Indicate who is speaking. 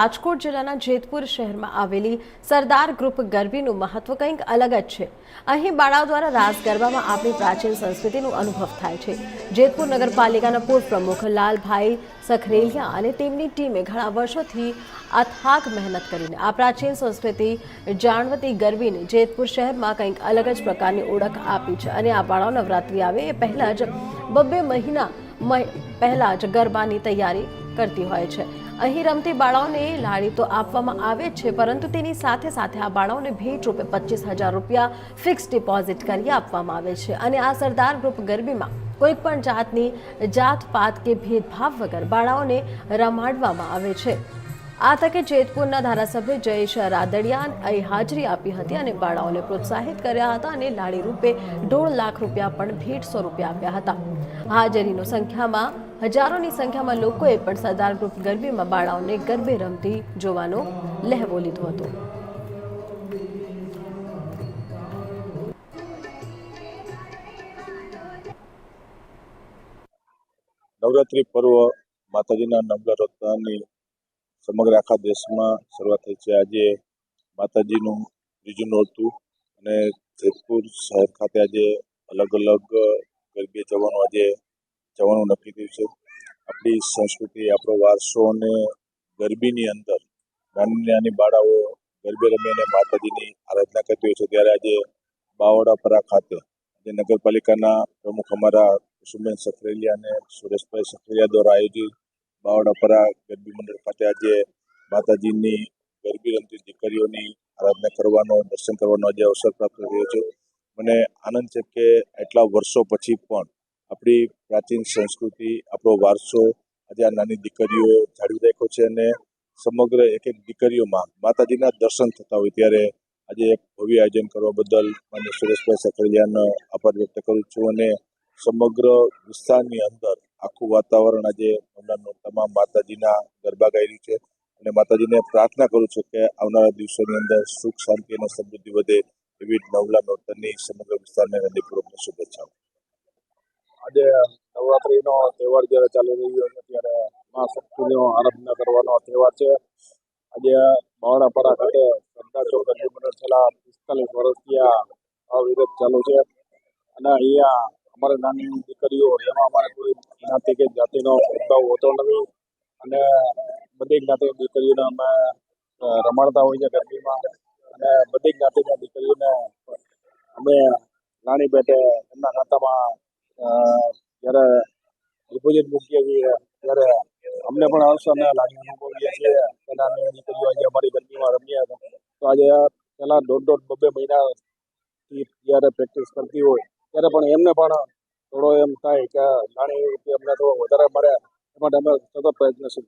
Speaker 1: રાજકોટ જિલ્લાના જેતપુર શહેરમાં આવેલી સરદાર ગ્રુપ ગરબીનું મહત્વ કંઈક અલગ જ છે. અહીં બાળાઓ દ્વારા રાસ ગરબામાં આપણી પ્રાચીન સંસ્કૃતિનો અનુભવ થાય છે. જેતપુર નગરપાલિકાના પૂર્વ પ્રમુખ લાલભાઈ સખરેલિયા અને તેમની ટીમે ઘણા વર્ષોથી અથાક મહેનત કરીને આ પ્રાચીન સંસ્કૃતિ જાણવતી ગરબીને જેતપુર શહેરમાં કંઈક અલગ જ પ્રકારની ઓળખ આપી છે અને આ બાળાઓ નવરાત્રિ આવે એ પહેલાં જ બબ્બે મહિના પહેલાં જ ગરબાની તૈયારી કરતી હોય છે. અહીં રમતી બાળાઓને લાડી તો આપવામાં આવે છે, પરંતુ તેની સાથે સાથે આ બાળાઓને ભેટ રૂપે પચીસ હજાર રૂપિયા ફિક્સ ડિપોઝિટ કરી આપવામાં આવે છે. અને આ સરદાર ગ્રુપ ગરબીમાં કોઈ પણ જાતની જાત પાત કે ભેદભાવ વગર બાળાઓને રમાડવામાં આવે છે. આ તકે જેતપુરના ધારાસભ્ય જયેશ રાદડિયા હાજરી આપી હતી અને બાળાઓને પ્રોત્સાહિત કર્યા હતા અને લાડી રૂપે દોઢ લાખ રૂપિયા પણ ભેટ સ્વરૂપે આપ્યા હતા. હાજરીનો સંખ્યામાં હજારોની સંખ્યામાં લોકોએ પણ સરદાર ગરબીમાં બાળાઓને ગરબે રમતી જોવાનો લહેવો લીધો હતો.
Speaker 2: નવરાત્રિ પર્વ માતાજીના નવરાત્રની સમગ્ર આખા દેશમાં શરૂઆત થઈ છે. આજે માતાજીનું ત્રીજું નોરતું અને જેતપુર શહેર ખાતે આજે અલગ અલગ ગરબી જવાનો આજે જવાનું નક્કી થયું છે આપણી સંસ્કૃતિ, આપણો વારસો અને ગરબીની અંદર નાની નાની બાળાઓ ગરબે રમી અને માતાજીની આરાધના કરતી હોય છે. ત્યારે આજે બાવળાપરા ખાતે આજે નગરપાલિકાના પ્રમુખ અમારા કુસુમબેન સખરેલિયા અને સુરેશભાઈ સખરેલિયા દ્વારા આયોજિત બાવળાપરા ગરબી મંડળ ખાતે આજે માતાજીની ગરબી રમતી દીકરીઓની આરાધના કરવાનો, દર્શન કરવાનો આજે અવસર પ્રાપ્ત થયો છે. મને આનંદ છે કે એટલા વર્ષો પછી પણ આપણી પ્રાચીન સંસ્કૃતિ, આપણો વારસો, આજે આ નાની દીકરીઓ જાળવી રાખ્યો છે અને સમગ્ર એક એક દીકરીઓમાં માતાજીના દર્શન થતા હોય ત્યારે આજે એક ભવ્ય આયોજન કરવા બદલ માન્ય સુરેશભાઈ સખરેલિયાનો આભાર વ્યક્ત કરું છું અને સમગ્ર વિસ્તારની અંદર આખું વાતાવરણ આજે હમણાં તમામ માતાજીના ગરબા ગાઈ રહ્યું છે અને માતાજીને પ્રાર્થના કરું છું કે આવનારા દિવસોની અંદર સુખ, શાંતિ અને સમૃદ્ધિ વધે એવી નવલા નોર્તનની સમગ્ર વિસ્તારને હૃદયપૂર્વકની શુભેચ્છાઓ.
Speaker 3: આજે નવરાત્રીનો તહેવાર જ્યારે ચાલી રહ્યો છે, ત્યારે મા શક્તિનો આરાધના કરવાનો તહેવાર છે. આજે બાવળાપરા ખાતે સરદાર ચોક મંડળ છેલ્લા પિસ્તાલીસ વર્ષથી આ અવિરત ચાલુ છે. અને અહીંયા અમારે નાની દીકરીઓ, એમાં અમારે કોઈ જ્ઞાતિ કે જાતિનો ભેદભાવ હોતો નથી. અને બધી જ્ઞાતિની દીકરીઓને અમે રમાડતા હોય છે ગરબીમાં. અને બધી જ્ઞાતિના દીકરીઓને અમે નાની પેટે એમના ખાતામાં જ્યારે ડિપોઝિટ મૂકીએ ત્યારે અમને પણ હર્ષ અમે લાગણી અનુભવીએ છીએ. તેના નાની દીકરીઓ આજે અમારી ગરબીમાં રમ્યા હતા. તો આજે પહેલાં દોઢ દોઢ બબે મહિનાથી જ્યારે પ્રેક્ટિસ કરતી હોય, ત્યારે પણ એમને પણ થોડો એમ થાય કે નાણી અમને થોડો વધારે મળે એ માટે અમે સતત પ્રયત્નશીલ